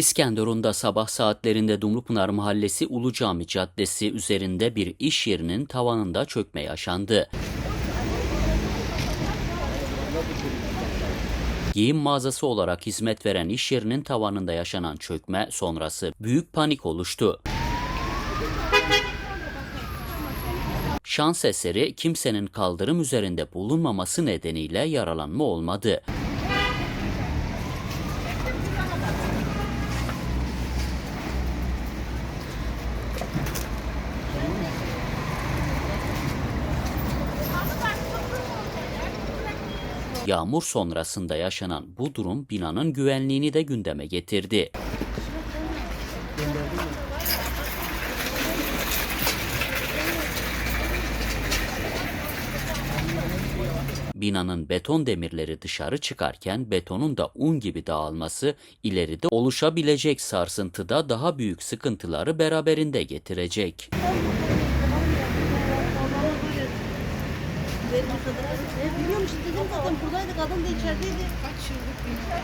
İskenderun'da sabah saatlerinde Dumlupınar Mahallesi Ulu Cami Caddesi üzerinde bir iş yerinin tavanında çökme yaşandı. Giyim mağazası olarak hizmet veren iş yerinin tavanında yaşanan çökme sonrası büyük panik oluştu. Şans eseri kimsenin kaldırım üzerinde bulunmaması nedeniyle yaralanma olmadı. Yağmur sonrasında yaşanan bu durum binanın güvenliğini de gündeme getirdi. Binanın beton demirleri dışarı çıkarken betonun da un gibi dağılması ileride oluşabilecek sarsıntıda daha büyük sıkıntıları beraberinde getirecek. dedi kadına. Ne biliyorum dedim kadın buradaydı kadın da içerideydi. Kaç yıllık bina.